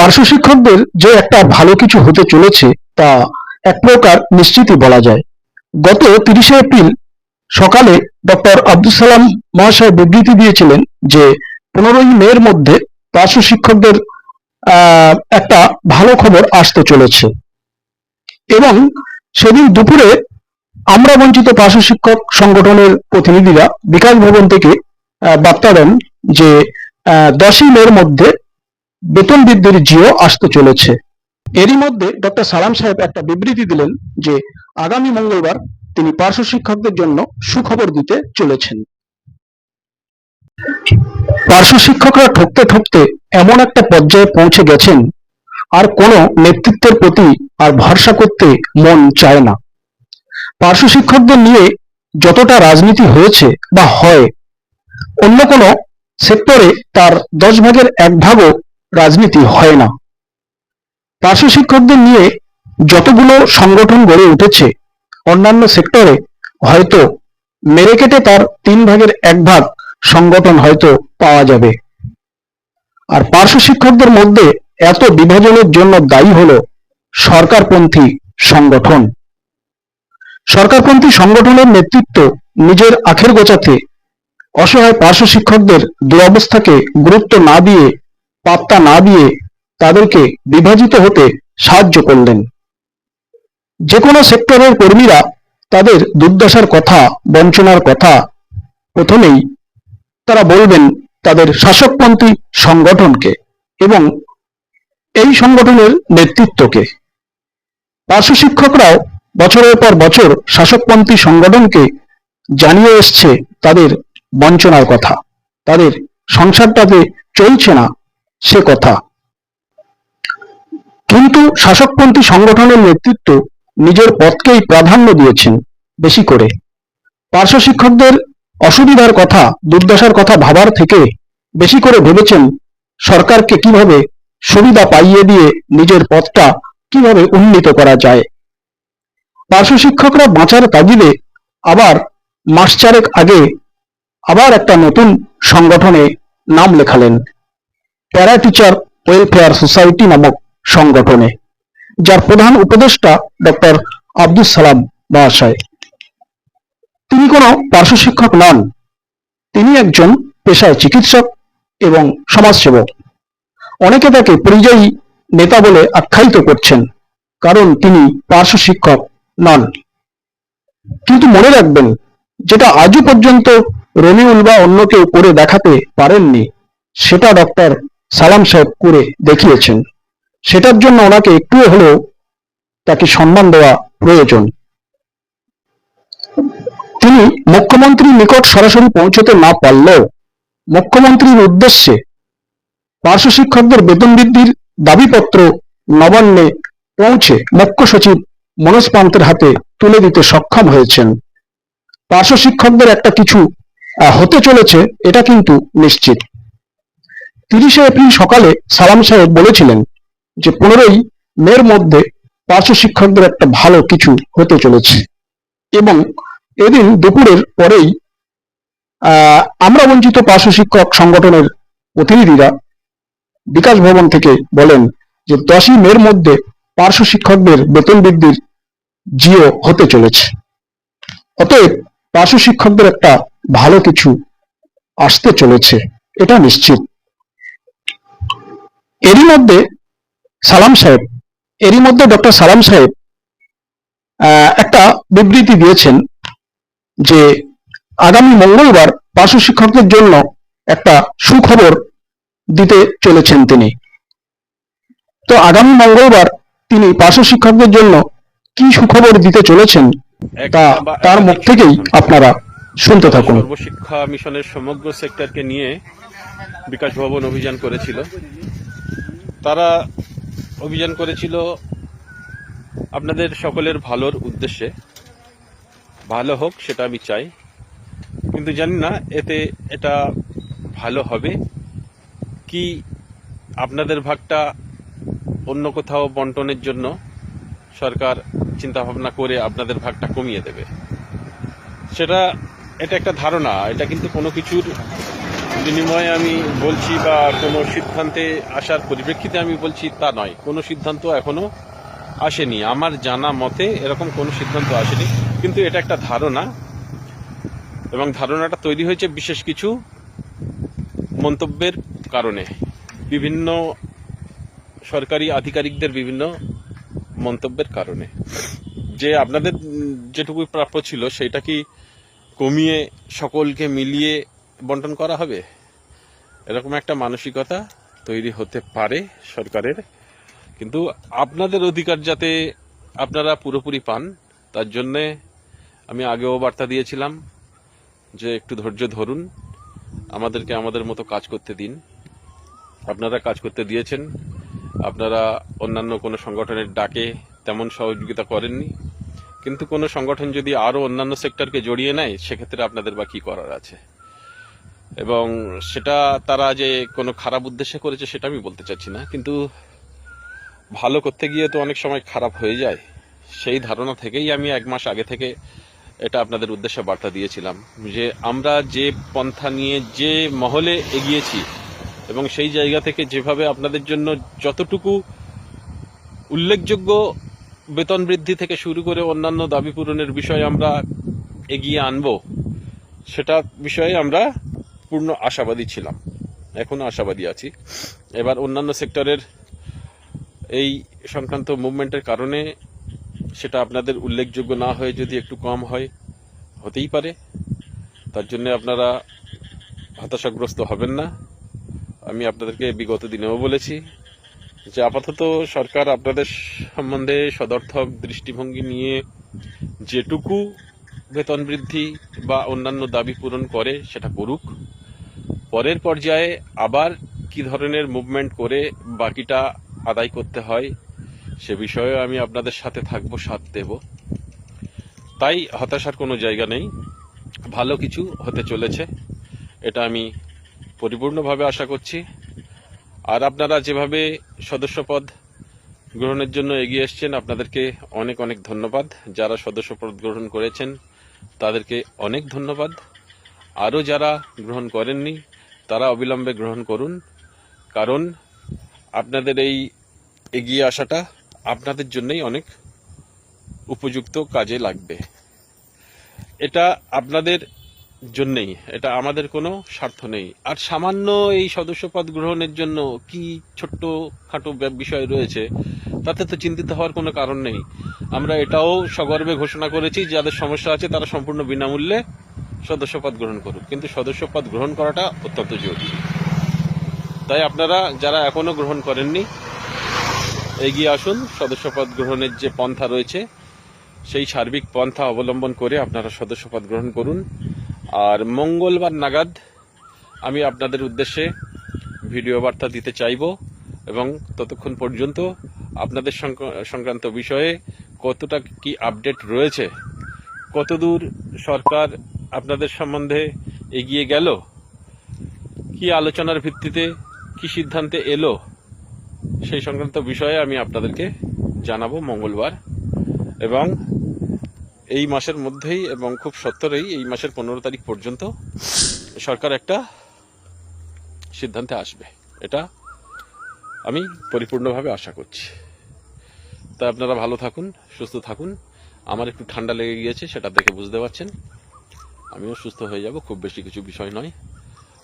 পার্শ্ব শিক্ষকদের যে একটা ভালো কিছু হতে চলেছে তা এক প্রকার নিশ্চিতই বলা যায়। গত তিরিশে এপ্রিল সকালে ডক্টর আব্দুল সালাম মহাশয় বিবৃতি দিয়েছিলেন যে পনেরোই মের মধ্যে পার্শ্ব শিক্ষকদের একটা ভালো খবর আসতে চলেছে। এবং সেদিন দুপুরে আমরা বঞ্চিত পার্শ্ব শিক্ষক সংগঠনের প্রতিনিধিরা বিকাশ ভবন থেকে বার্তা দেন যে দশই মের মধ্যে বেতন বৃদ্ধির জিও আসতে চলেছে। এরই মধ্যে ডক্টর সালাম সাহেব একটা বিবৃতি দিলেন যে, আগামী মঙ্গলবার তিনি পার্শ্ব শিক্ষকদের জন্য সুখবর দিতে চলেছেন। পার্শ্ব শিক্ষকরা ঠকতে ঠকতে এমন একটা পর্যায়ে পৌঁছে গেছেন, আর কোনো নেতৃত্বের প্রতি আর ভরসা করতে মন চায় না। পার্শ্ব শিক্ষকদের নিয়ে যতটা রাজনীতি হয়েছে বা হয়, অন্য কোনো সেক্টরে তার দশ ভাগের এক ভাগও রাজনীতি হয় না। পার্শ্ব শিক্ষকদের নিয়ে যতগুলো সংগঠন গড়ে উঠেছে, অন্যান্য সেক্টরে হয়তো মেরে কেটে তার তিন ভাগের এক ভাগ সংগঠন হয়তো পাওয়া যাবে। আর পার্শ্ব শিক্ষকদের মধ্যে এত বিভাজনের জন্য দায়ী হল সরকারপন্থী সংগঠন। সরকারপন্থী সংগঠনের নেতৃত্ব নিজের আখের গোচাতে অসহায় পার্শ্ব শিক্ষকদের দুরবস্থাকে গুরুত্ব না দিয়ে পাত্তা না দিয়ে তাদেরকে বিভাজিত হতে সাহায্য করলেন। যে কোনো সেক্টরের কর্মীরা তাদের দুর্দশার কথা, বঞ্চনার কথা প্রথমেই তারা বলবেন তাদের শাসকপন্থী সংগঠনকে এবং এই সংগঠনের নেতৃত্বকে। পার্শ্ব শিক্ষকরাও বছরের পর বছর শাসকপন্থী সংগঠনকে জানিয়ে এসছে তাদের বঞ্চনার কথা। তাদের সংসারটাতে চলছে না। সে কথা। কিন্তু শাসকপন্থী সংগঠনের নেতৃত্ব নিজের পথকেই প্রাধান্য দিয়েছেন বেশি করে। পার্শ্ব শিক্ষকদের অসুবিধার কথা, দুর্দশার কথা ভাবার থেকে বেশি করে ভেবেছেন সরকারকে কীভাবে সুবিধা পাইয়ে দিয়ে নিজের পথটা কীভাবে উন্নীত করা যায়। পার্শ্ব শিক্ষকরা বাঁচার তাগিদে আবার মাস চারেক আগে আবার একটা নতুন সংগঠনে নাম লেখালেন। প্যারা টিচার ওয়েলফেয়ার সোসাইটি নামক সংগঠনে, যার প্রধান উপদেষ্টা ডক্টর আব্দুল সালাম মহাশয়। তিনি কোনো পার্শ্ব শিক্ষক নন। তিনি একজন পেশায় চিকিৎসক এবং সমাজসেবক। অনেকে তাকে পরিযায়ী নেতা বলে আখ্যায়িত করছেন, কারণ তিনি পার্শ্ব শিক্ষক নন। কিন্তু মনে রাখবেন, যেটা আজও পর্যন্ত রনিউল বা অন্য কেউ করে দেখাতে পারেননি, সেটা ডক্টর সালাম সাহেব করে দেখিয়েছেন। সেটার জন্য ওনাকে একটুও হলেও তাকে সম্মান দেওয়া প্রয়োজন। তিনি মুখ্যমন্ত্রীর নিকট সরাসরি পৌঁছতে না পারলেও মুখ্যমন্ত্রীর উদ্দেশ্যে পার্শ্ব শিক্ষকদের বেতন বৃদ্ধির দাবিপত্র নবান্নে পৌঁছে মুখ্য সচিব মনোজ পান্তের হাতে তুলে দিতে সক্ষম হয়েছেন। পার্শ্ব শিক্ষকদের একটা কিছু হতে চলেছে, এটা কিন্তু নিশ্চিত। তিরিশে এপ্রিল সকালে সালাম সাহেব বলেছিলেন যে পনেরোই মের মধ্যে পার্শ্ব শিক্ষকদের একটা ভালো কিছু হতে চলেছে। এবং এদিন দুপুরের পরেই আমরা বঞ্চিত পার্শ্ব শিক্ষক সংগঠনের প্রতিনিধিরা বিকাশ ভবন থেকে বলেন যে দশই মের মধ্যে পার্শ্ব শিক্ষকদের বেতন বৃদ্ধির জিও হতে চলেছে। অতএব পার্শ্ব শিক্ষকদের একটা ভালো কিছু আসতে চলেছে, এটা নিশ্চিত। এরই মধ্যে সালাম সাহেব এরই মধ্যে ডক্টর সালাম সাহেব একটা বিবৃতি দিয়েছেন যে আগামী মঙ্গলবার পার্শ্ব শিক্ষকদের জন্য একটা সুখবর দিতে চলেছেন তিনি। তো আগামী মঙ্গলবার তিনি পার্শ্ব শিক্ষকদের জন্য কি সুখবর দিতে চলেছেন তা তার মুখ থেকেই আপনারা শুনতে থাকুন। সর্বশিক্ষা মিশনের সমগ্র সেক্টরকে নিয়ে বিকাশ ভবন অভিযান করেছিল। তারা অভিযান করেছিল আপনাদের সকলের ভালোর উদ্দেশ্যে। ভালো হোক, সেটা আমি চাই। কিন্তু জানি না, এতে এটা ভালো হবে কি আপনাদের ভাগটা অন্য কোথাও বন্টনের জন্য সরকার চিন্তা ভাবনা করে আপনাদের ভাগটা কমিয়ে দেবে। সেটা, এটা একটা ধারণা, এটা কিন্তু কোনো কিছুর বিনিময়ে আমি বলছি বা কোনো সিদ্ধান্তে আসার পরিপ্রেক্ষিতে আমি বলছি তা নয়। কোনো সিদ্ধান্ত এখনও আসেনি। আমার জানা মতে এরকম কোনো সিদ্ধান্ত আসেনি। কিন্তু এটা একটা ধারণা এবং ধারণাটা তৈরি হয়েছে বিশেষ কিছু মন্তব্যের কারণে। বিভিন্ন সরকারি আধিকারিকদের বিভিন্ন মন্তব্যের কারণে। যে আপনাদের যেটুকু প্রাপ্য ছিল, সেটা কি কমিয়ে সকলকে মিলিয়ে বন্টন করা হবে? এরকম একটা মানসিকতা তৈরি হতে পারে সরকারের। কিন্তু আপনাদের অধিকার যাতে আপনারা পুরোপুরি পান, তার জন্যে আমি আগেও বার্তা দিয়েছিলাম যে একটু ধৈর্য ধরুন, আমাদেরকে আমাদের মতো কাজ করতে দিন। আপনারা কাজ করতে দিয়েছেন, আপনারা অন্যান্য কোনো সংগঠনের ডাকে তেমন সহযোগিতা করেননি। কিন্তু কোনো সংগঠন যদি আরও অন্যান্য সেক্টরকে জড়িয়ে নেয়, সেক্ষেত্রে আপনাদের বা কী করার আছে? এবং সেটা তারা যে কোনো খারাপ উদ্দেশ্যে করেছে, সেটা আমি বলতে চাচ্ছি না। কিন্তু ভালো করতে গিয়ে তো অনেক সময় খারাপ হয়ে যায়। সেই ধারণা থেকেই আমি এক মাস আগে থেকে এটা আপনাদের উদ্দেশ্যে বার্তা দিয়েছিলাম যে আমরা যে পন্থা নিয়ে যে মহলে এগিয়েছি এবং সেই জায়গা থেকে যেভাবে আপনাদের জন্য যতটুকু উল্লেখযোগ্য বেতন বৃদ্ধি থেকে শুরু করে অন্যান্য দাবি পূরণের বিষয়ে আমরা এগিয়ে আনব, সেটা বিষয়ে আমরা পূর্ণ আশাবাদী ছিলাম। এখনও আশাবাদী আছি। এবার অন্যান্য সেক্টরের এই সংক্রান্ত মুভমেন্টের কারণে সেটা আপনাদের উল্লেখযোগ্য না হয়ে যদি একটু কম হয়, হতেই পারে। তার জন্য আপনারা হতাশাগ্রস্ত হবেন না। আমি আপনাদেরকে বিগত দিনেও বলেছি যে আপাতত সরকার আপনাদের সম্বন্ধে সদর্থক দৃষ্টিভঙ্গি নিয়ে যেটুকু বেতন বৃদ্ধি বা অন্যান্য দাবি পূরণ করে সেটা করুক। পরের পর্যায়ে আবার কি ধরনের মুভমেন্ট করে বাকিটা আদায় করতে হয়, সে বিষয়ে আমি আপনাদের সাথে থাকব, সাথ দেব। তাই হতাশার কোনো জায়গা নেই। ভালো কিছু হতে চলেছে, এটা আমি পরিপূর্ণভাবে আশা করছি। আর আপনারা যেভাবে সদস্যপদ গ্রহণের জন্য এগিয়ে এসছেন, আপনাদেরকে অনেক অনেক ধন্যবাদ। যারা সদস্যপদ গ্রহণ করেছেন, তাদেরকে অনেক ধন্যবাদ। আরও যারা গ্রহণ করেননি তারা অবিলম্বে গ্রহণ করুন। কারণ আপনাদের এই এগিয়ে আসাটা আপনাদের জন্যই অনেক উপযুক্ত কাজে লাগবে। এটা আপনাদের জন্যেই, এটা আমাদের কোনো স্বার্থ নেই। আর সামান্য এই সদস্যপদ গ্রহণের জন্য কি ছোট্ট খাটো বিষয় রয়েছে, তাতে তো চিন্তিত হওয়ার কোনো কারণ নেই। আমরা এটাও সগর্বে ঘোষণা করেছি, যাদের সমস্যা আছে তারা সম্পূর্ণ বিনামূল্যে সদস্যপদ গ্রহণ করুক। কিন্তু সদস্যপদ গ্রহণ করাটা অত্যন্ত জরুরি। তাই আপনারা যারা এখনও গ্রহণ করেননি, এগিয়ে আসুন। সদস্যপদ গ্রহণের যে পন্থা রয়েছে, সেই সার্বিক পন্থা অবলম্বন করে আপনারা সদস্যপদ গ্রহণ করুন। আর মঙ্গলবার নাগাদ আমি আপনাদের উদ্দেশ্যে ভিডিও বার্তা দিতে চাইব এবং ততক্ষণ পর্যন্ত আপনাদের সংক- সংক্রান্ত বিষয়ে কতটা কি আপডেট রয়েছে, কতদূর সরকার আপনাদের সম্বন্ধে এগিয়ে গেল? কি আলোচনার ভিত্তিতে, কি সিদ্ধান্তে এলো? সেই সংক্রান্ত বিষয়ে আমি আপনাদেরকে জানাব মঙ্গলবার। এবং এই মাসের মধ্যেই এবং খুব সত্তরেই এই মাসের পনেরো তারিখ পর্যন্ত সরকার একটা সিদ্ধান্তে আসবে। এটা আমি পরিপূর্ণভাবে আশা করছি। তা আপনারা ভালো থাকুন, সুস্থ থাকুন। আমার একটু ঠান্ডা লেগে গিয়েছে, সেটা দেখে বুঝতে পারছেন। আমিও সুস্থ হয়ে যাব, খুব বেশি কিছু বিষয় নয়।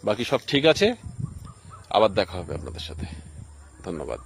বাকি সব ঠিক আছে। আবার দেখা হবে আপনাদের সাথে। ধন্যবাদ।